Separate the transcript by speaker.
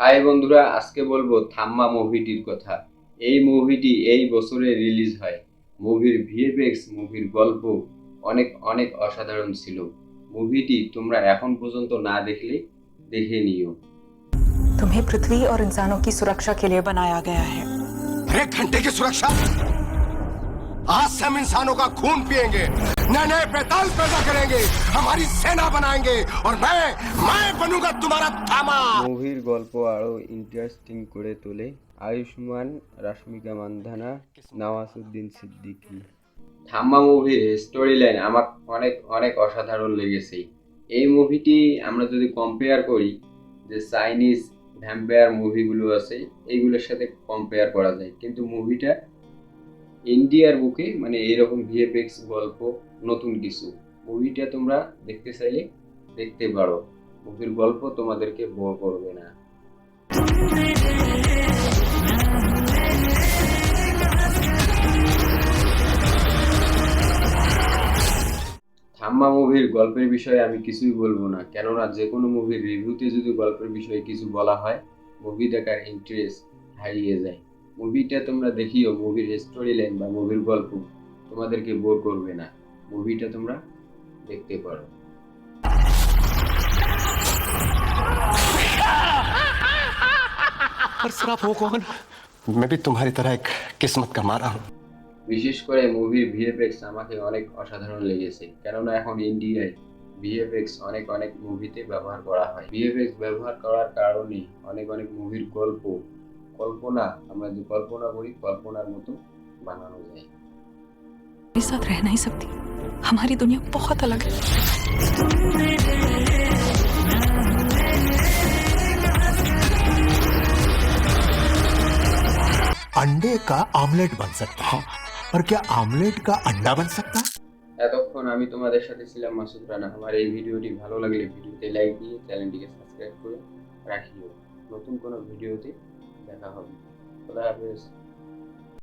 Speaker 1: High বন্ধুরা আজকে বলবো থাম্মা মুভিটির কথা এই মুভিটি এই বছরে রিলিজ হয় মুভির ভিএফএক্স মুভির গল্প অনেক অনেক অসাধারণ ছিল মুভিটি তোমরা এখন পর্যন্ত না দেখলে দেখে নিও
Speaker 2: तुम्हें पृथ्वी और इंसानों की सुरक्षा के लिए बनाया गया है
Speaker 3: एक घंटे की सुरक्षा आज से हम इंसानों का खून पिएंगे नए नए पैताल पैदा करेंगे हमारी सेना बनाएंगे और मैं मैं बनूंगा तुम्हारा थामा
Speaker 1: মুভির গল্প আরও ইন্টারেস্টিং করে তোলে আয়ুষ্মান রাশ্মিকা মান্ধানা নওয়াজুদ্দিন সিদ্দিকী থাম্মা মুভির স্টোরি লাইন আমার অনেক অনেক অসাধারণ লেগেছে এই মুভিটি আমরা যদি কম্পেয়ার করি যে চাইনিজ ভ্যাম্পায়ার মুভিগুলো আছে এইগুলোর সাথে কম্পেয়ার করা যায় কিন্তু মুভিটা ইন্ডিয়ার বুকে মানে এইরকম ভিএফএক্স গল্প, নতুন কিছু মুভিটা তোমরা দেখতে চাইলে দেখতে পারো। মুভির গল্প তোমাদেরকে বোর করবে না। থাম্মা মুভির গল্পের বিষয়ে আমি কিছুই বলব না, কেননা যে কোনো মুভির রিভিউতে যদি গল্পের বিষয়ে কিছু বলা হয় মুভি দেখার ইন্টারেস্ট হারিয়ে যায়। মুভিটা তোমরা দেখিও মুভির স্টোরি লাইন বা মুভির গল্প তোমাদেরকে বোর করবে না মুভিটা তোমরা দেখতে পারো
Speaker 3: और सर आप हो कौन मैं भी तुम्हारी तरह एक किस्मत का मारा हूँ
Speaker 1: বিশেষ করে মুভির ভিএফএক্স আমাকে অনেক অসাধারণ লেগেছে কেননা এখন ইন্ডিয়ায় ভিএফএক্স অনেক অনেক মুভিতে ব্যবহার করা হয় ভিএফএক্স ব্যবহার করার কারণে অনেক অনেক মুভির গল্প কল্পনা আমরা যে কল্পনা করি কল্পনার মতো বানানো যায়
Speaker 2: मेरे साथ रह नहीं सकती हमारी दुनिया बहुत अलग है
Speaker 4: अंडे का ऑमलेट बन सकता है पर क्या ऑमलेट का अंडा बन सकता है
Speaker 1: এতক্ষণ আমি তোমাদের সাথে ছিলাম মাসুদ রানা আমার এই ভিডিওটি ভালো লাগলে ভিডিওতে লাইক দিয়ে চ্যানেলটিকে সাবস্ক্রাইব করে রাখিও নতুন কোনো ভিডিওতে দেখা হবে খোদা হাফেজ